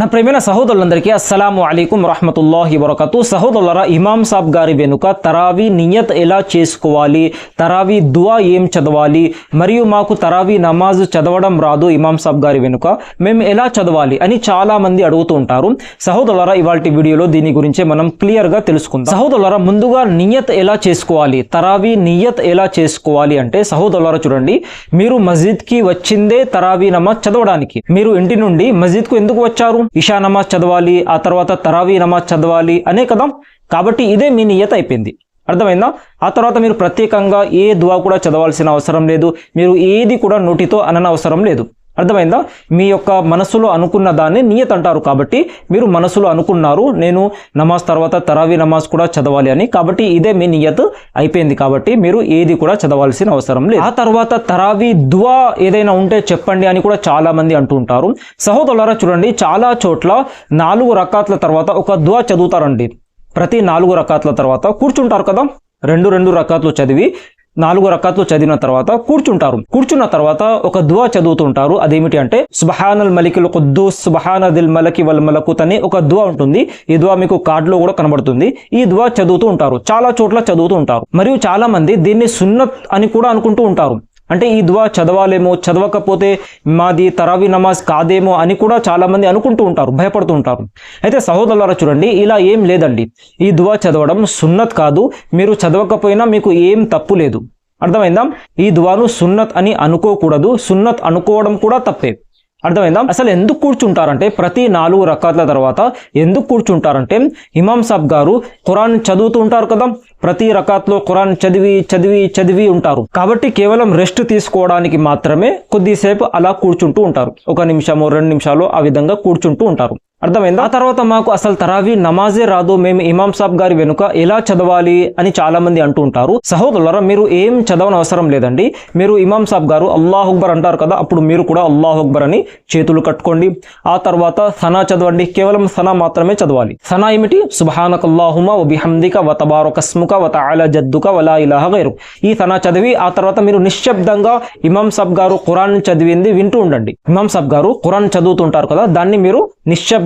నా ప్రేమైన సహోదరులందరికీ అస్సలాము అలైకుం రహమతుల్లాహి వరకతు. సహోదరులరా ఇమాం సాబ్ గారి వెనుక తరావీ నియత్ ఎలా చేసుకోవాలి? తరావీ దువా ఏం చదవాలి? మరియు మాకు తరావీ నమాజ్ చదవడం రాదు ఇమాం సాబ్ గారి వెనుక. మేము ఎలా చదవాలి అని చాలామంది అడుగుతూ ఉంటారు. సహోదరులరా ఇవాళ వీడియోలో దీని గురించి మనం క్లియర్గా తెలుసుకుందాం. సహోదరులరా ముందుగా నియత్ ఎలా చేసుకోవాలి? తరావీ నియత్ ఎలా చేసుకోవాలి అంటే సహోదరులరా చూడండి మీరు మస్జిద్కి వచ్చిందే తరావీ నమాజ్ చదవడానికి. మీరు ఇంటి నుండి మస్జిద్కు ఎందుకు వచ్చారు? ఇషా నమాజ్ చదవాలి ఆ తర్వాత తరావీ నమాజ్ చదవాలి అనే కదా. కాబట్టి ఇదే మీ నియత అయిపోయింది. అర్థమైందా? ఆ తర్వాత మీరు ప్రత్యేకంగా ఏ దువా కూడా చదవాల్సిన అవసరం లేదు. మీరు ఏది కూడా నోటితో అనన అవసరం లేదు. అర్థమైందా? మీ యొక్క మనసులో అనుకున్న దాన్ని నియత్ అంటారు కాబట్టి మీరు మనసులో అనుకున్నారు నేను నమాజ్ తర్వాత తరావీ నమాజ్ కూడా చదవాలి అని. కాబట్టి ఇదే మీ నియత్ అయిపోయింది కాబట్టి మీరు ఏది కూడా చదవాల్సిన అవసరం లేదు. ఆ తర్వాత తరావీ దువా ఏదైనా ఉంటే చెప్పండి అని కూడా చాలా మంది అంటుంటారు సహోదరులారా చూడండి చాలా చోట్ల నాలుగు రకాట్ల తర్వాత ఒక దువా చదువుతారండి. ప్రతి నాలుగు రకాట్ల తర్వాత కూర్చుంటారు కదా? రెండు రెండు రకాలు చదివి నాలుగు రకాట్లు చదివిన తర్వాత కూర్చుంటారు. కూర్చున్న తర్వాత ఒక దువా చదువుతుంటారు. అదేమిటి అంటే సుబహానల్ మలికిల్ ఖుద్దూస్ సుబహానదిల్ మలకి వల్ మలకుత్ అని ఒక దువా ఉంటుంది. ఈ దువా మీకు కార్డులో కూడా కనబడుతుంది. ఈ దువా చదువుతూ ఉంటారు. చాలా చోట్ల చదువుతూ ఉంటారు. మరియు చాలా మంది దీన్ని సున్నత్ అని కూడా అనుకుంటూ ఉంటారు. అంటే ఈ దువా చదవాలేమో చదవకపోతే మాది తరావీ నమాజ్ కాదేమో అని కూడా చాలామంది అనుకుంటూ ఉంటారు భయపడుతూ ఉంటారు. అయితే సహోదరులారా చూడండి ఇలా ఏం లేదండి. ఈ దువా చదవడం సున్నత్ కాదు మీరు చదవకపోయినా మీకు ఏం తప్పు లేదు. అర్థమైందా? ఈ దువాను సున్నత్ అని అనుకోకూడదు సున్నత్ అనుకోవడం కూడా తప్పే. అర్థమైందా? అసలు ఎందుకు కూర్చుంటారంటే ప్రతి నాలుగు రకాల తర్వాత ఎందుకు కూర్చుంటారంటే ఇమాం సాబ్ గారు ఖురాన్ చదువుతూ ఉంటారు కదా ప్రతి రకాత్లో ఖురాన్ చదివి చదివి చదివి ఉంటారు. కాబట్టి కేవలం రెస్ట్ తీసుకోవడానికి మాత్రమే కొద్దిసేపు అలా కూర్చుంటూ ఉంటారు. ఒక నిమిషము రెండు నిమిషాలు ఆ విధంగా కూర్చుంటూ ఉంటారు. అర్థమైందా? ఆ తర్వాత మాకు అసలు తరావీ నమాజే రాదు మేము ఇమాం సాబ్ గారి వెనుక ఎలా చదవాలి అని చాలా మంది అంటూ ఉంటారు. సహోదరులరా మీరు ఏం చదవని అవసరం లేదండి. మీరు ఇమాం సాబ్ గారు అల్లాహ్ అక్బర్ అంటారు కదా అప్పుడు మీరు కూడా అల్లాహ్ అక్బర్ అని చేతులు కట్టుకోండి. ఆ తర్వాత సనా చదవండి కేవలం సనా మాత్రమే చదవాలి. సనా ఏమిటి? సుబహానక్ అల్లాహుమ వ బిహమ్దిక వ జద్దుక వలా ఇలాహ గైరు. ఈ సనా చదివి ఆ తర్వాత మీరు నిశ్శబ్దంగా ఇమాం సాబ్ గారు ఖురాన్ చదివింది వింటూ ఉండండి. ఇమాం సాబ్ గారు ఖురాన్ చదువుతుంటారు కదా దాన్ని మీరు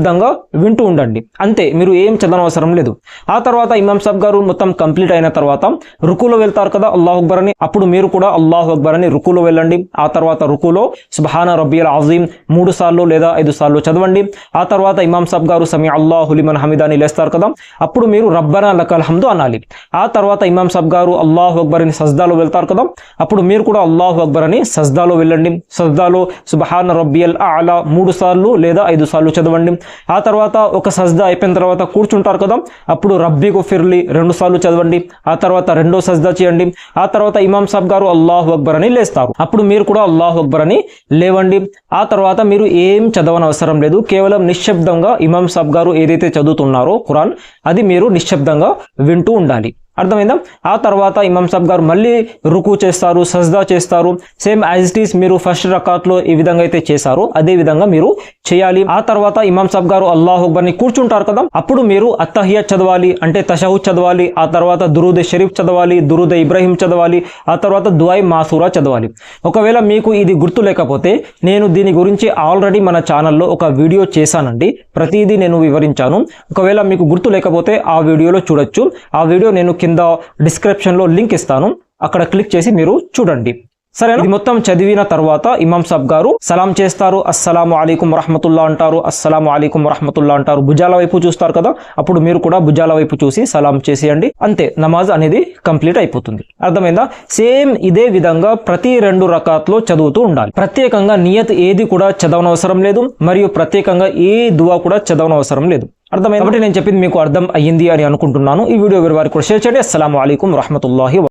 నిశ్శబ్దంగా వింటూ ఉండండి. అంతే మీరు ఏం చదవనవసరం లేదు. ఆ తర్వాత ఇమాం సాబ్ గారు మొత్తం కంప్లీట్ అయిన తర్వాత రుకులో వెళ్తారు కదా అల్లాహ్ అక్బర్ అని. అప్పుడు మీరు కూడా అల్లాహ్ అక్బర్ అని రుకులో వెళ్ళండి. ఆ తర్వాత రుకులో సుబహానా రబ్బియల్ అజీం మూడు సార్లు లేదా ఐదు సార్లు చదవండి. ఆ తర్వాత ఇమాం సాబ్ గారు సమీ అల్లాహు లిమన్ హమీదాని లేస్తారు కదా అప్పుడు మీరు రబ్బనా లకల్ హమ్దు అనాలి. ఆ తర్వాత ఇమాం సాబ్ గారు అల్లాహు అక్బర్ అని సజ్దాలో వెళ్తారు కదా అప్పుడు మీరు కూడా అల్లాహు అక్బర్ అని సజ్దాలో వెళ్ళండి. సజ్దాలో సుబహాన రబ్బియల్ అలా మూడు సార్లు లేదా ఐదు సార్లు చదవండి. ఆ తర్వాత ఒక సజ్దా అయిపోయిన తర్వాత కూర్చుంటారు కదా అప్పుడు రబ్బీ ఫిర్లి రెండు సార్లు చదవండి ఆ తర్వాత రెండో సజ్దా చేయండి ఆ తర్వాత ఇమాం సాబ్ గారు అల్లాహు అక్బర్ అని లేస్తారు. అప్పుడు మీరు కూడా అల్లాహు అక్బర్ అని లేవండి. ఆ తర్వాత మీరు ఏం చదవని అవసరం లేదు కేవలం నిశ్శబ్దంగా ఇమాం సాబ్ గారు ఏదైతే చదువుతున్నారో ఖురాన్ అది మీరు నిశ్శబ్దంగా వింటూ ఉండాలి. అర్థమైందా? ఆ తర్వాత ఇమాం సాబ్ గారు మళ్ళీ రుకు చేస్తారు సజ్దా చేస్తారు. సేమ్ యాజ్ ఇట్ ఈస్ మీరు ఫస్ట్ రకాత్లో ఏ విధంగా అయితే చేశారో అదే విధంగా మీరు చేయాలి. ఆ తర్వాత ఇమాం సాబ్ గారు అల్లాహ్ అక్బర్ని కూర్చుంటారు కదా అప్పుడు మీరు అత్తహియా చదవాలి అంటే తషహుద్ చదవాలి ఆ తర్వాత దురుద్ షరీఫ్ చదవాలి దురుద్ ఇబ్రాహీం చదవాలి ఆ తర్వాత దువాయి మాసూరా చదవాలి. ఒకవేళ మీకు ఇది గుర్తు లేకపోతే నేను దీని గురించి ఆల్రెడీ మన ఛానల్లో ఒక వీడియో చేశానండి ప్రతిదీ నేను వివరించాను. ఒకవేళ మీకు గుర్తు లేకపోతే ఆ వీడియోలో చూడొచ్చు. ఆ వీడియో నేను కింద డిస్క్రిప్షన్లో లింక్ ఇస్తాను. అక్కడ క్లిక్ చేసి మీరు చూడండి. సరే ఇది మొత్తం చదివిన తర్వాత ఇమాం సాబ్ గారు సలాం చేస్తారు. అస్సలం అలీకుం రహమతుల్లా అంటారు. అస్సలం అలీకుం రహమతుల్లా అంటారు. భుజాల వైపు చూస్తారు కదా? అప్పుడు మీరు కూడా భుజాల వైపు చూసి సలాం చేసేయండి. అంతే నమాజ్ అనేది కంప్లీట్ అయిపోతుంది. అర్థమైందా? సేమ్ ఇదే విధంగా ప్రతి రెండు రకాత్లో చదువుతూ ఉండాలి. ప్రత్యేకంగా నియత్ ఏది కూడా చదవనవసరం లేదు. మరియు ప్రత్యేకంగా ఏ దువా కూడా చదవనవసరం లేదు. అర్థమైంది? కాబట్టి నేను చెప్పింది మీకు అర్థం అయ్యింది అని అనుకుంటున్నాను. ఈ వీడియో వేరే వారికి కూడా షేర్ చేయండి. అస్సలం అయికం రహమతుల్లాహి